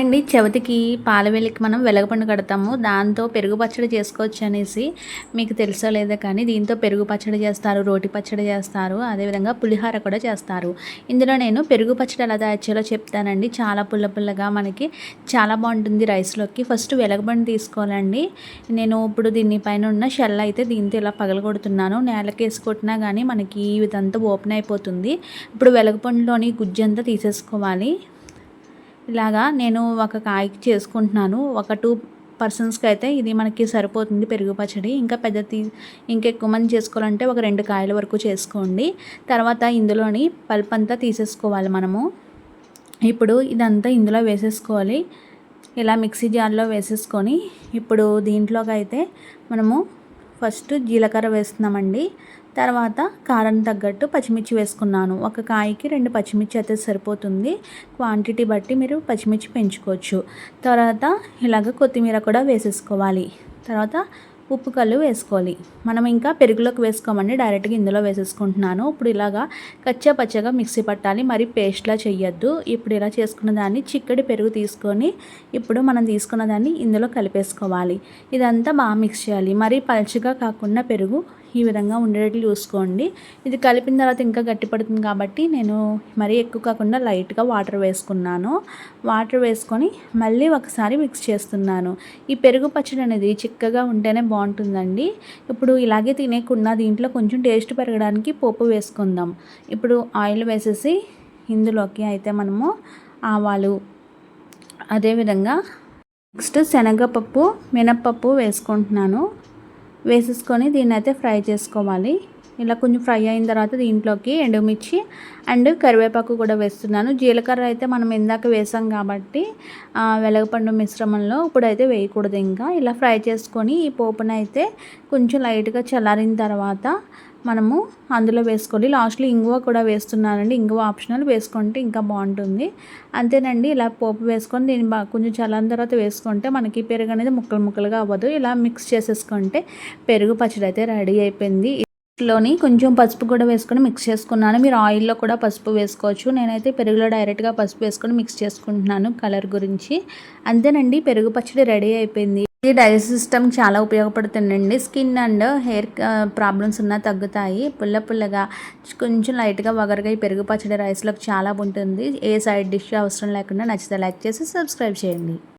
అండి. చవితికి పాలవెల్లికి మనం వెలగపండు కడతాము. దాంతో పెరుగు పచ్చడి చేసుకోవచ్చు అనేసి మీకు తెలుసో లేదో కానీ దీంతో పెరుగు పచ్చడి చేస్తారు రోటి పచ్చడి చేస్తారు అదేవిధంగా పులిహార కూడా చేస్తారు. ఇందులో నేను పెరుగు పచ్చడి ఎలా తయారు చేయాలో చెప్తానండి. చాలా పుల్ల పుల్లగా మనకి చాలా బాగుంటుంది రైస్లోకి. ఫస్ట్ వెలగబండి తీసుకోవాలండి. నేను ఇప్పుడు దీనిపైన ఉన్న షెల్ అయితే దీంతో ఇలా పగలగొడుతున్నాను. నేలకి వేసుకొట్టినా కానీ మనకి ఇదంతా ఓపెన్ అయిపోతుంది. ఇప్పుడు వెలగపండులోని గుజ్జంతా తీసేసుకోవాలి. ఇలాగా నేను ఒక కాయకి చేసుకుంటున్నాను. ఒక టూ పర్సన్స్కి అయితే ఇది మనకి సరిపోతుంది పెరుగు పచ్చడి. ఇంకా పెద్ద తీ ఇంకా ఎక్కువ మంది చేసుకోవాలంటే ఒక రెండు కాయల వరకు చేసుకోండి. తర్వాత ఇందులోని పల్ప్ అంతా తీసేసుకోవాలి మనము. ఇప్పుడు ఇదంతా ఇందులో వేసేసుకోవాలి. ఇలా మిక్సీ జార్లో వేసేసుకొని ఇప్పుడు దీంట్లోకి అయితే మనము ఫస్ట్ జీలకర్ర వేస్తున్నామండి. తర్వాత కారం తగ్గట్టు పచ్చిమిర్చి వేసుకున్నాను. ఒక కాయకి రెండు పచ్చిమిర్చి అయితే సరిపోతుంది. క్వాంటిటీ బట్టి మీరు పచ్చిమిర్చి పెంచుకోవచ్చు. తర్వాత ఇలాగ కొత్తిమీర కూడా వేసేసుకోవాలి. తర్వాత ఉప్పు కళ్ళు వేసుకోవాలి. మనం ఇంకా పెరుగులోకి వేసుకోమండి. డైరెక్ట్గా ఇందులో వేసేసుకుంటున్నాను. ఇప్పుడు ఇలాగా కచ్చా పచ్చగా మిక్సీ పట్టాలి. మరి పేస్ట్లా చేయొద్దు ఇప్పుడు ఇలా చేసుకున్న దాన్ని చిక్కడి పెరుగు తీసుకొని ఇప్పుడు మనం తీసుకున్న దాన్ని ఇందులో కలిపేసుకోవాలి. ఇదంతా బాగా మిక్స్ చేయాలి. మరి పలుచగా కాకుండా పెరుగు ఈ విధంగా ఉండేటట్లు చూసుకోండి. ఇది కలిపిన తర్వాత ఇంకా గట్టి పడుతుంది కాబట్టి నేను మరీ ఎక్కువ కాకుండా లైట్గా వాటర్ వేసుకున్నాను. వాటర్ వేసుకొని మళ్ళీ ఒకసారి మిక్స్ చేస్తున్నాను. ఈ పెరుగు పచ్చడి అనేది చిక్కగా ఉంటేనే బాగుంటుందండి. ఇప్పుడు ఇలాగే తినేకుండా దీంట్లో కొంచెం టేస్ట్ పెరగడానికి పోపు వేసుకుందాం. ఇప్పుడు ఆయిల్ వేసేసి ఇందులోకి అయితే మనము ఆవాలు అదేవిధంగా నెక్స్ట్ శనగపప్పు మినప్పప్పు వేసుకుంటున్నాను. వేసేసుకొని దీన్ని అయితే ఫ్రై చేసుకోవాలి. ఇలా కొంచెం ఫ్రై అయిన తర్వాత దీంట్లోకి ఎండుమిర్చి అండ్ కరివేపాకు కూడా వేస్తున్నాను. జీలకర్ర అయితే మనం ఇందాక వేసాం కాబట్టి వెలగపండు మిశ్రమంలో ఇప్పుడైతే వేయకూడదు ఇంకా. ఇలా ఫ్రై చేసుకొని ఈ పోపునైతే కొంచెం లైట్గా చల్లారిన తర్వాత మనము అందులో వేసుకోవాలి. లాస్ట్లో ఇంగువ కూడా వేస్తున్నానండి ఇంగువ ఆప్షనల్ వేసుకుంటే ఇంకా బాగుంటుంది. అంతేనండి ఇలా పోపు వేసుకొని దీన్ని బాగా కొంచెం చల్లని తర్వాత వేసుకుంటే మనకి పెరుగు అనేది ముక్కలు ముక్కలుగా అవ్వదు. ఇలా మిక్స్ చేసేసుకుంటే పెరుగు పచ్చడి అయితే రెడీ అయిపోయింది. లోని కొంచెం పసుపు కూడా వేసుకొని మిక్స్ చేసుకున్నాను. మీరు ఆయిల్లో కూడా పసుపు వేసుకోవచ్చు. నేనైతే పెరుగులో డైరెక్ట్గా పసుపు వేసుకొని మిక్స్ చేసుకుంటున్నాను కలర్ గురించి. అంతేనండి పెరుగు పచ్చడి రెడీ అయిపోయింది. ఈ డైజెస్ట్ సిస్టమ్ చాలా ఉపయోగపడుతుందండి. స్కిన్ అండ్ హెయిర్ ప్రాబ్లమ్స్ ఉన్నా తగ్గుతాయి. పుల్ల పుల్లగా కొంచెం లైట్గా వగరగా ఈ పెరుగు పచ్చడి రైస్లోకి చాలా ఉంటుంది. ఏ సైడ్ డిష్ అవసరం లేకుండా నచ్చితే లైక్ చేసి సబ్స్క్రైబ్ చేయండి.